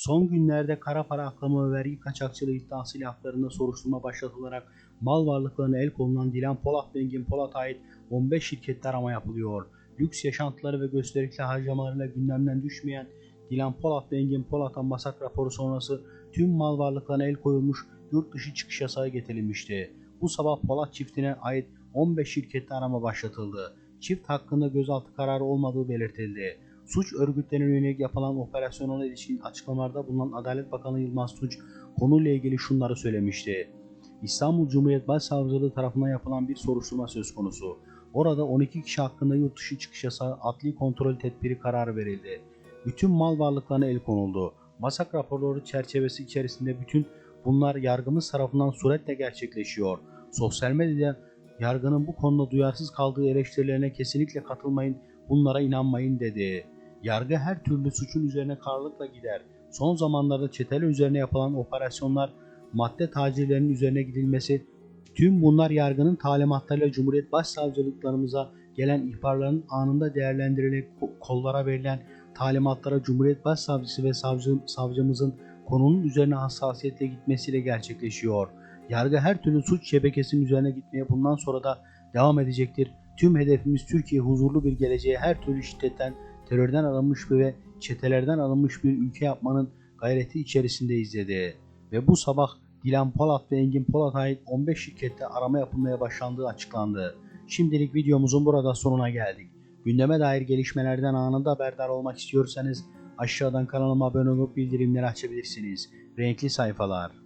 Son günlerde kara para aklama ve vergi kaçakçılığı iddiasıyla haklarında soruşturma başlatılarak mal varlıklarına el konulan Dilan Polat ve Engin Polat'a ait 15 şirkette arama yapılıyor. Lüks yaşantıları ve gösterikli harcamalarıyla gündemden düşmeyen Dilan Polat ve Engin Polat'a masak raporu sonrası tüm mal varlıklarına el koyulmuş yurt dışı çıkış yasağı getirilmişti. Bu sabah Polat çiftine ait 15 şirkette arama başlatıldı. Çift hakkında gözaltı kararı olmadığı belirtildi. Suç örgütlerine yönelik yapılan operasyona ilişkin açıklamalarda bulunan Adalet Bakanı Yılmaz Tunç konuyla ilgili şunları söylemişti. İstanbul Cumhuriyet Başsavcılığı tarafından yapılan bir soruşturma söz konusu. Orada 12 kişi hakkında yurt dışı çıkış yasağı adli kontrol tedbiri kararı verildi. Bütün mal varlıklarına el konuldu. Masak raporları çerçevesi içerisinde bütün bunlar yargımız tarafından suretle gerçekleşiyor. Sosyal medyada yargının bu konuda duyarsız kaldığı eleştirilerine kesinlikle katılmayın, bunlara inanmayın dedi. Yargı her türlü suçun üzerine kararlılıkla gider. Son zamanlarda çetele üzerine yapılan operasyonlar, madde tacirlerinin üzerine gidilmesi, tüm bunlar yargının talimatlarıyla Cumhuriyet Başsavcılıklarımıza gelen ihbarların anında değerlendirilerek ko- kollara verilen talimatlara Cumhuriyet Başsavcısı ve savcı, savcımızın konunun üzerine hassasiyetle gitmesiyle gerçekleşiyor. Yargı her türlü suç şebekesinin üzerine gitmeye bundan sonra da devam edecektir. Tüm hedefimiz Türkiye huzurlu bir geleceğe her türlü şiddetten, terörden alınmış ve çetelerden alınmış bir ülke yapmanın gayreti içerisindeyiz dedi. Ve bu sabah Dilan Polat ve Engin Polat'a ait 15 şirkette arama yapılmaya başlandığı açıklandı. Şimdilik videomuzun burada sonuna geldik. Gündeme dair gelişmelerden anında haberdar olmak istiyorsanız aşağıdan kanalıma abone olup bildirimleri açabilirsiniz. Renkli sayfalar.